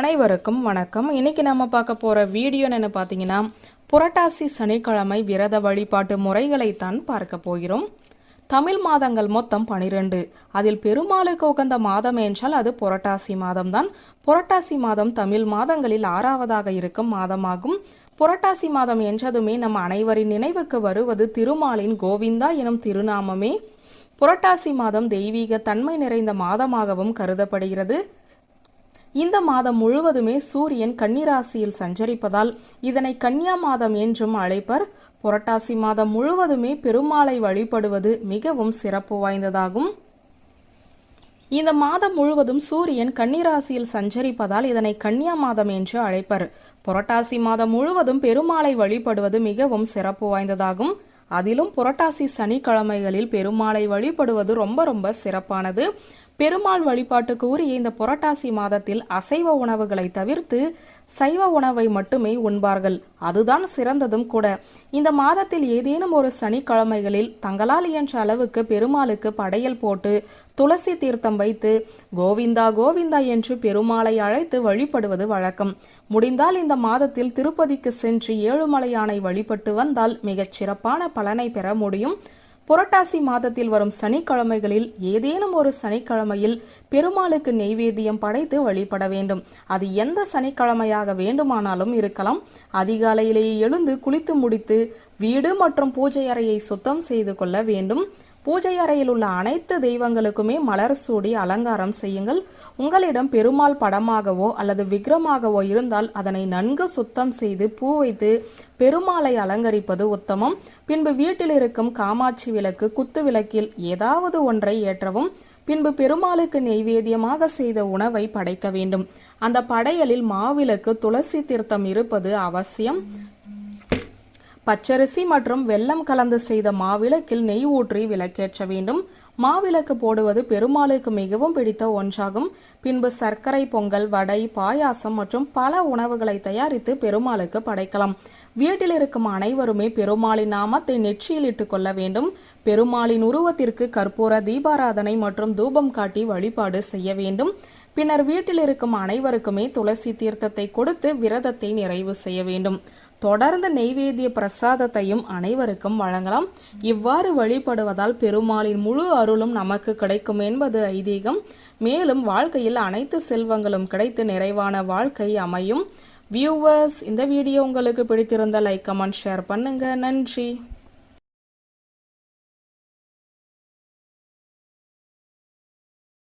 அனைவருக்கும் வணக்கம். இன்னைக்கு நம்ம பார்க்க போற வீடியோ என்ன பார்த்தீங்கன்னா புரட்டாசி சனிக்கிழமை விரத வழிபாட்டு முறைகளை தான் பார்க்க போகிறோம். தமிழ் மாதங்கள் மொத்தம் பனிரெண்டு. அதில் பெருமாளுக்கு உகந்த மாதம் என்றால் அது புரட்டாசி மாதம்தான். புரட்டாசி மாதம் தமிழ் மாதங்களில் ஆறாவதாக இருக்கும் மாதமாகும். புரட்டாசி மாதம் என்றதுமே நம் அனைவரின் நினைவுக்கு வருவது திருமாலின் கோவிந்தா எனும் திருநாமமே. புரட்டாசி மாதம் தெய்வீக தன்மை நிறைந்த மாதமாகவும் கருதப்படுகிறது. இந்த மாதம் முழுவதுமே சூரியன் கன்னிராசியில் சஞ்சரிப்பதால் இதனை கன்னியா மாதம் என்றும் அழைப்பர். புரட்டாசி மாதம் முழுவதுமே பெருமாளை வழிபடுவது மிகவும் சிறப்பு வாய்ந்ததாகும். இந்த மாதம் முழுவதும் சூரியன் கன்னிராசியில் சஞ்சரிப்பதால் இதனை கன்னியா மாதம் என்று அழைப்பர். புரட்டாசி மாதம் முழுவதும் பெருமாளை வழிபடுவது மிகவும் சிறப்பு வாய்ந்ததாகும். அதிலும் புரட்டாசி சனிக்கிழமைகளில் பெருமாளை வழிபடுவது ரொம்ப ரொம்ப சிறப்பானது. பெருமாள் வழிபாட்டுக்கு உரிய இந்த புரட்டாசி மாதத்தில் அசைவ உணவுகளை தவிர்த்து சைவ உணவை மட்டுமே உண்பார்கள். அதுதான் சிறந்ததும் கூட. இந்த மாதத்தில் ஏதேனும் ஒரு சனிக்கிழமைகளில் தங்களால் இயன்ற அளவுக்கு பெருமாளுக்கு படையல் போட்டு துளசி தீர்த்தம் வைத்து கோவிந்தா கோவிந்தா என்று பெருமாளை அழைத்து வழிபடுவது வழக்கம். முடிந்தால் இந்த மாதத்தில் திருப்பதிக்கு சென்று ஏழுமலையானை வழிபட்டு வந்தால் மிகச் சிறப்பான பலனை பெற முடியும். புரட்டாசி மாதத்தில் வரும் சனிக்கிழமைகளில் ஏதேனும் ஒரு சனிக்கிழமையில் பெருமாளுக்கு நெய்வேத்தியம் படைத்து வழிபட வேண்டும். அது எந்த சனிக்கிழமையாக வேண்டுமானாலும் இருக்கலாம். அதிகாலையிலேயே எழுந்து குளித்து முடித்து வீடு மற்றும் பூஜை அறையை சுத்தம் செய்து கொள்ள வேண்டும். பூஜை அறையில் உள்ள அனைத்து தெய்வங்களுக்குமே மலர் சூடி அலங்காரம் செய்யுங்கள். உங்களிடம் பெருமாள் படமாகவோ அல்லது விக்ரமாகவோ இருந்தால் அதனை நன்கு சுத்தம் செய்து பூ வைத்து பெருமாளை அலங்கரிப்பது உத்தமம். பின்பு வீட்டில் இருக்கும் காமாட்சி விளக்கு குத்து விளக்கில் ஏதாவது ஒன்றை ஏற்றவும். பின்பு பெருமாளுக்கு நெய்வேத்தியமாக செய்த உணவை படைக்க வேண்டும். அந்த படையலில் மாவிளக்கு துளசி தீர்த்தம் இருப்பது அவசியம். பச்சரிசி மற்றும் வெல்லம் கலந்து செய்த மாவிளக்கில் நெய் ஊற்றி விளக்கேற்ற வேண்டும். மாவிளக்கு போடுவது பெருமாளுக்கு மிகவும் பிடித்த ஒன்றாகும். பின்பு சர்க்கரை பொங்கல் வடை பாயாசம் மற்றும் பல உணவுகளை தயாரித்து பெருமாளுக்கு படைக்கலாம். வீட்டில் இருக்கும் அனைவருமே பெருமாளின் நாமத்தை நெற்றியில் இட்டுக் கொள்ள வேண்டும். பெருமாளின் உருவத்திற்கு கற்பூர தீபாராதனை மற்றும் தூபம் காட்டி வழிபாடு செய்ய வேண்டும். பின்னர் வீட்டில் இருக்கும் அனைவருக்குமே துளசி தீர்த்தத்தை கொடுத்து விரதத்தை நிறைவு செய்ய வேண்டும். தொடர்ந்து நெய்வேத்திய பிரசாதத்தையும் அனைவருக்கும் வழங்கலாம். இவ்வாறு வழிபடுவதால் பெருமாளின் முழு அருளும் நமக்கு கிடைக்கும் என்பது ஐதீகம். மேலும் வாழ்க்கையில் அனைத்து செல்வங்களும் கிடைத்து நிறைவான வாழ்க்கை அமையும். வியூவர்ஸ் இந்த வீடியோ உங்களுக்கு பிடித்திருந்த லைக் கமெண்ட் ஷேர் பண்ணுங்க. நன்றி.